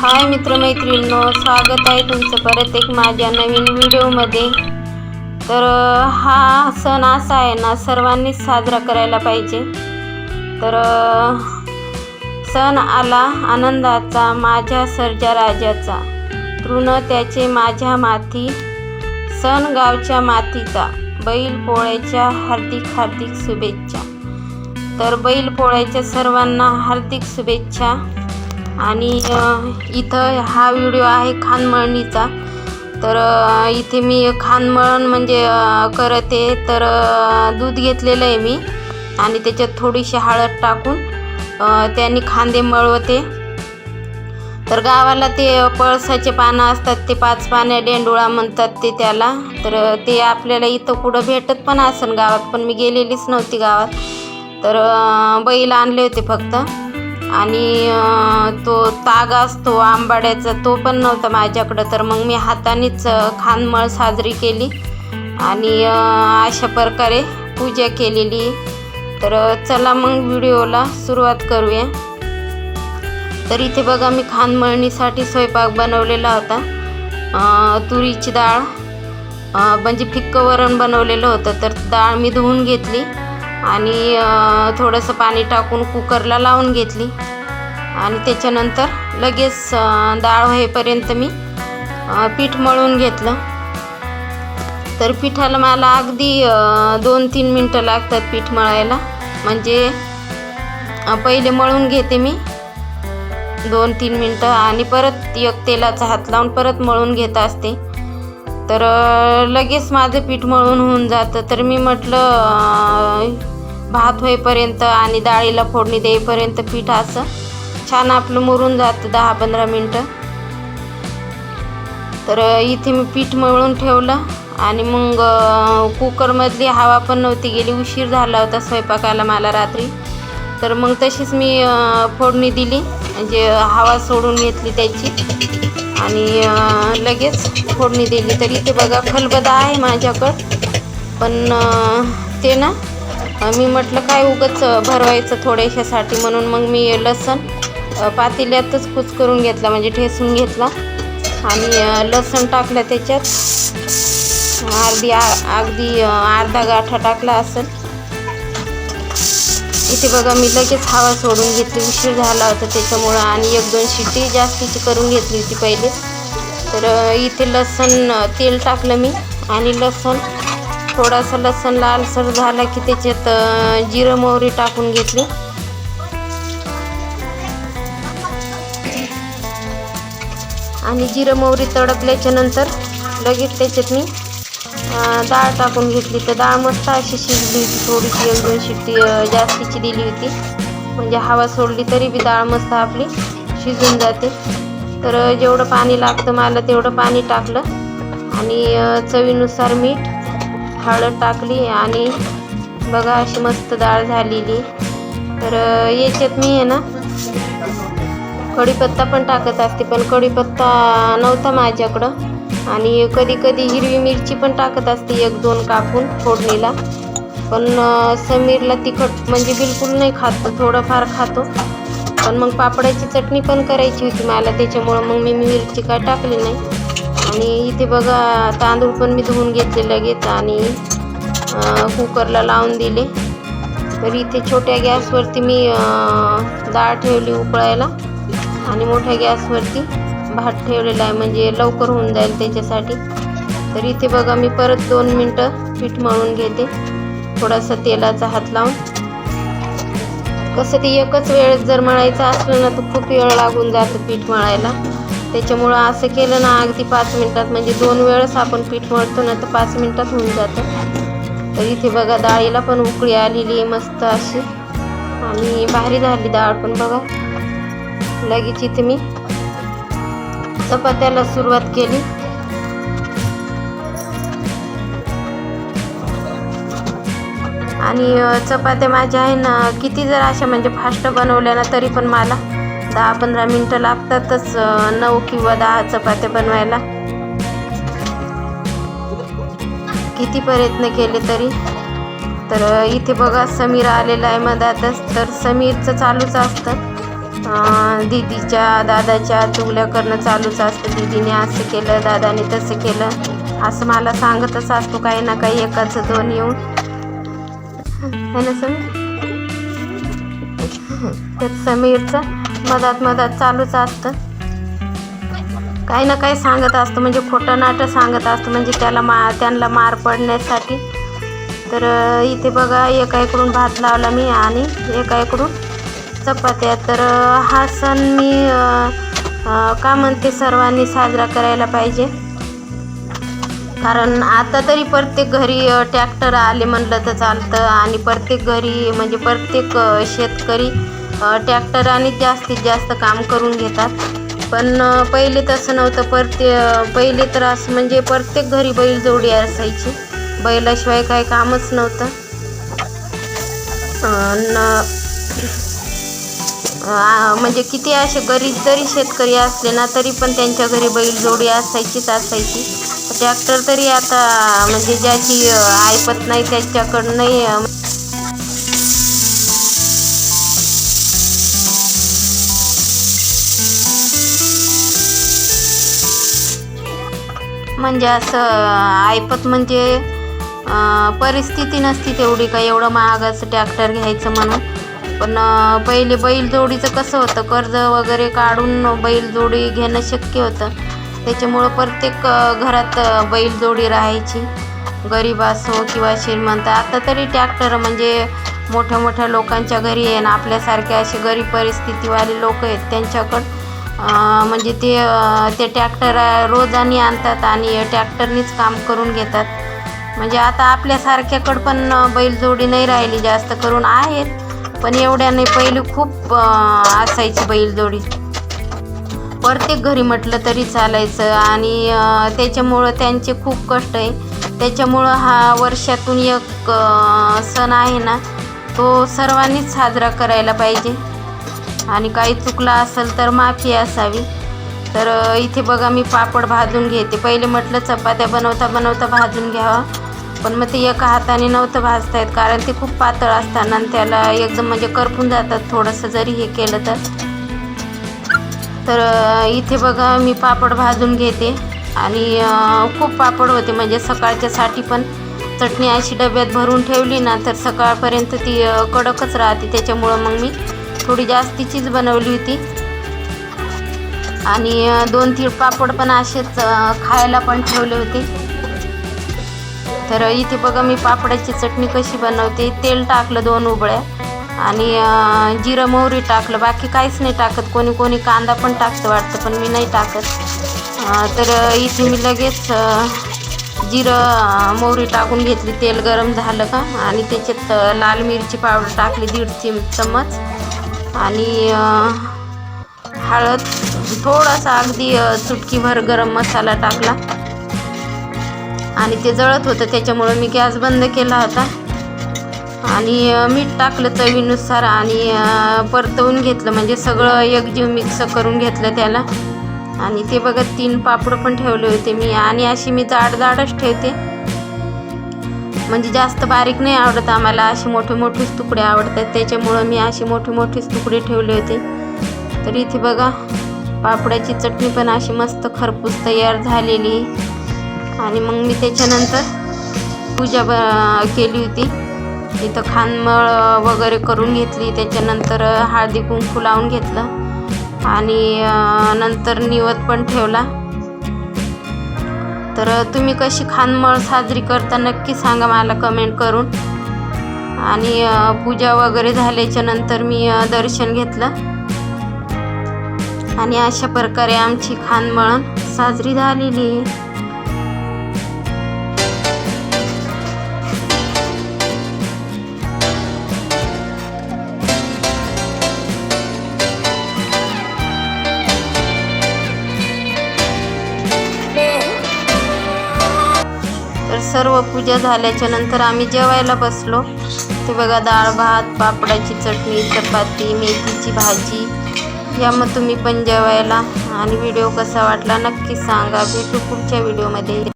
हाय मित्रमैत्रिणींनो स्वागत आहे तुमचं परत एक माझ्या नवीन व्हिडिओमध्ये. तर हा सण असा आहे ना सर्वांनीच साजरा करायला पाहिजे. तर सण आला आनंदाचा माझ्या सर्जा राजाचा. तृण त्याचे माझ्या माथी सण गावच्या मातीचा. बैल पोळ्याच्या हार्दिक हार्दिक शुभेच्छा. तर बैल पोळ्याच्या सर्वांना हार्दिक शुभेच्छा. आणि इथं हा व्हिडिओ आहे खानमळणीचा. तर इथे मी खानमळण म्हणजे करते. तर दूध घेतलेलं आहे मी. आणि त्याच्यात थोडीशी हळद टाकून त्यांनी खांदे मळवते. तर गावाला ते पळसाचे पानं असतात ते पाच पाने डेंडुळा म्हणतात ते त्याला. तर ते आपल्याला इथं कुठं भेटत पण असेल गावात पण मी गेलेलीच नव्हती गावात. तर बैल आणले होते फक्त. आणि तो ताग असतो आंबाड्याचा तो पण नव्हता माझ्याकडं. तर मग मी हातानेच खानमळ साजरी केली आणि अशा प्रकारे पूजा केलेली. तर चला मग व्हिडिओला सुरुवात करूया. तर इथे बघा मी खानमळणीसाठी स्वयंपाक बनवलेला होता. तुरीची डाळ म्हणजे फिक्कं वरण बनवलेलं होतं. तर डाळ मी धुवून घेतली. आणि थोडंसं पाणी टाकून कुकरला लावून घेतली. आणि त्याच्यानंतर लगेच डाळ होईपर्यंत मी पीठ मळून घेतलं. तर पिठाला मला अगदी दोन तीन मिनटं लागतात पीठ मळायला. म्हणजे पहिले मळून घेते मी. दोन तीन मिनटं आणि परत एक तेलाचा हात लावून परत मळून घेत असते. तर लगेच माझं पीठ मळून होऊन जातं. तर मी म्हटलं भात होईपर्यंत आणि डाळीला फोडणी देईपर्यंत पीठ असं छान आपलं मुरून जातं दहा पंधरा मिनटं. तर इथे मी पीठ मळून ठेवलं आणि मग कुकरमधली हवा पण नव्हती गेली उशीर झाला होता स्वयंपाकाला मला रात्री. तर मग तशीच मी फोडणी दिली. म्हणजे हवा सोडून घेतली त्याची. आणि लगेच फोडणी दिली. तर इथे बघा खलबदा आहे माझ्याकडं. पण ते ना मी म्हटलं काय उगच भरवायचं थोड्याशासाठी म्हणून मग मी लसण पातेल्यातच कुच करून घेतला. म्हणजे ठेसून घेतला. आणि लसूण लसण टाकलं त्याच्यात. अर्धी आ- अगदी अर्धा गाठा टाकला असेल. इथे बघा मी लगेच हवा सोडून घेतली. उशीर झाला होता त्याच्यामुळं आणि एक दोन शिट्टी जास्तीची करून घेतली होती पहिले. तर इथे लसण तेल टाकलं मी आणि लसण थोडासा लसण लालसर झाला की त्याच्यात जिरं मोहरी टाकून घेतली. आणि जिरं मोहरी तडकल्याच्यानंतर लगेच त्याच्यात मी डाळ टाकून घेतली तर डाळ मस्त अशी शिजली होती थोडीशी एक दोन शिट्टी जास्तीची दिली होती. म्हणजे हवा सोडली तरी बी डाळ मस्त आपली शिजून जाते. तर जेवढं पाणी लागतं मला तेवढं पाणी टाकलं. आणि चवीनुसार मीठ हळद टाकली आणि बघा अशी मस्त डाळ झालेली. तर याच्यात मी आहे ना कढीपत्ता पण टाकत असते पण कढीपत्ता नव्हता माझ्याकडं. आणि कधी कधी हिरवी मिरची पण टाकत असते एक दोन कापून फोडणीला. पण समीरला तिखट म्हणजे बिलकुल नाही खात थोडंफार खातो. पण मग पापडाची चटणी पण करायची होती मला त्याच्यामुळं मग मी मिरची काय टाकली नाही. आणि इथे बघा तांदूळ पण मी धुवून घेतले लगेच आणि कुकरला लावून दिले. तर इथे छोट्या गॅसवरती मी डाळ ठेवली उकळायला आणि मोठ्या गॅसवरती भात ठेवलेला आहे म्हणजे लवकर होऊन जाईल त्याच्यासाठी. तर इथे बघा मी परत दोन मिनटं पीठ मळून घेते. थोडासा तेलाचा हात लावून. कसं ते एकच वेळ जर मळायचं असलं ना तर खूप वेळ लागून जातं पीठ मळायला. त्याच्यामुळं असं केलं ना अगदी पाच मिनटात म्हणजे दोन वेळेस आपण पीठ मळतो ना तर पाच मिनटात होऊन जातं. तर इथे बघा डाळीला पण उकळी आलेली आहे मस्त अशी. आणि भारी झाली डाळ पण बघा. लगेच इथे मी चपात्याला सुरुवात केली. आणि चपात्या माझ्या आहे ना किती जर अशा म्हणजे फास्ट बनवल्या ना तरी पण मला दहा पंधरा मिनटं लागतातच नऊ किंवा दहा चपात्या बनवायला. किती प्रयत्न केले तरी. तर इथे बघा समीर आलेला आहे मधातच. तर समीरचं चालूच असतं. दीदीच्या दादाच्या चुगल्या करणं चालूच असतं. दीदीने असं केलं दादाने तसं केलं. असं मला सांगतच असतो काही ना काही एकाचं दोन येऊन. है ना समीर तर समीरचं मधात मधात चालूच असतं. काही ना काही सांगत असतं म्हणजे खोटं नाटं सांगत असतं म्हणजे त्याला मा त्यांना मार पडण्यासाठी. तर इथे बघा एका इकडून भात लावला मी आणि एका इकडून चपात्या तर हा सण मी का म्हणते सर्वांनी साजरा करायला पाहिजे. कारण आता तरी प्रत्येक घरी ट्रॅक्टर आले म्हणलं तर चालतं आणि प्रत्येक घरी म्हणजे प्रत्येक शेतकरी ट्रॅक्टराने जास्तीत जास्त काम करून घेतात. पण पहिले तसं नव्हतं. प्रत्ये पहिले तर असं म्हणजे प्रत्येक घरी बैल जोडी असायची. बैलाशिवाय काही कामच नव्हतं. न म्हणजे किती असे गरीब जरी शेतकरी असले ना तरी पण त्यांच्या घरी बैलजोडी असायचीच असायची. ट्रॅक्टर तरी आता म्हणजे ज्याची ऐपत नाही त्याच्याकडं नाही म्हणजे असं ऐपत म्हणजे परिस्थिती नसती तेवढी का एवढं महागाचं ट्रॅक्टर घ्यायचं म्हणून. पण पहिले बैलजोडीचं कसं होतं कर्ज वगैरे काढून बैलजोडी घेणं शक्य होतं. त्याच्यामुळं प्रत्येक घरात बैलजोडी राहायची. गरीब असो किंवा श्रीमंत आता तरी ट्रॅक्टर म्हणजे मोठ्या मोठ्या लोकांच्या घरी आहे ना आपल्यासारखे असे गरीब परिस्थितीवाले लोक आहेत त्यांच्याकडं. म्हणजे ते ते ट्रॅक्टर रोजानी आणतात आणि ट्रॅक्टरनीच काम करून घेतात. म्हणजे आता आपल्यासारख्याकडं पण बैलजोडी नाही राहिली जास्त करून आहेत. पण एवढ्या नाही पहिली खूप असायची बैलजोडी. प्रत्येक घरी म्हटलं तरी चालायचं आणि त्याच्यामुळं त्यांचे खूप कष्ट आहे. त्याच्यामुळं हा वर्षातून एक सण आहे ना तो सर्वांनीच साजरा करायला पाहिजे. आणि काही चुकला असेल तर माफी असावी. तर इथे बघा मी पापड भाजून घेते. पहिले म्हटलं चपात्या बनवता बनवता भाजून घ्यावा. पण मग ते एका हाताने नव्हतं भाजता येत कारण ते खूप पातळ असतात आणि त्याला एकदम म्हणजे करपून जातात थोडंसं जरी हे केलं तर. तर इथे बघा मी पापड भाजून घेते आणि खूप पापड होते म्हणजे सकाळच्यासाठी पण चटणी अशी डब्यात भरून ठेवली ना तर सकाळपर्यंत ती कडकच राहते. त्याच्यामुळं मग मी थोडी जास्तीचीच बनवली होती. आणि दोन तीन पापड पण असेच खायला पण ठेवले होते. तर इथे बघा मी पापडाची चटणी कशी बनवते. तेल टाकलं दोन उबळ्या आणि जिरं मोहरी टाकलं. बाकी काहीच नाही टाकत. कोणी कोणी कांदा पण टाकतं वाटतं पण मी नाही टाकत. तर इथे मी लगेच जिरं मोहरी टाकून घेतली. तेल गरम झालं का? आणि त्याच्यात लाल मिरची पावडर टाकली दीड चिम चम्मच. आणि हळद. थोडासा अगदी चुटकीभर गरम मसाला टाकला. आणि ते जळत होतं त्याच्यामुळं मी गॅस बंद केला होता. आणि मीठ टाकलं चवीनुसार आणि परतवून घेतलं. म्हणजे सगळं एकजीव मिक्स करून घेतलं त्याला. आणि ते बघा तीन पापड पण ठेवले होते मी. आणि अशी मी जाड जाडच ठेवते. म्हणजे जास्त बारीक नाही आवडत आम्हाला. असे मोठे मोठेच तुकडे आवडतात. त्याच्यामुळं मी असे मोठे मोठेच तुकडे ठेवले होते. तर इथे बघा पापडाची चटणी पण अशी मस्त खरपूस तयार झालेली. आहे आणि मग मी त्याच्यानंतर पूजा ब केली होती. इथं खानमळ वगैरे करून घेतली. त्याच्यानंतर हळदी कुंकू लावून घेतलं. आणि नंतर निवत पण ठेवला. तर तुम्ही कशी खानमळ साजरी करता नक्की सांगा मला कमेंट करून. आणि पूजा वगैरे झाल्याच्यानंतर मी दर्शन घेतलं. आणि अशा प्रकारे आमची खानमळण साजरी झालेली आहे. सर्व पूजा झाल्याच्यानंतर आम्ही जेवायला बसलो. ते बघा डाळ भात पापडाची चटणी चपाती मेथीची भाजी. या मग तुम्ही पण जेवायला. आणि व्हिडिओ कसा वाटला नक्की सांगा. भेटू पुढच्या व्हिडिओमध्ये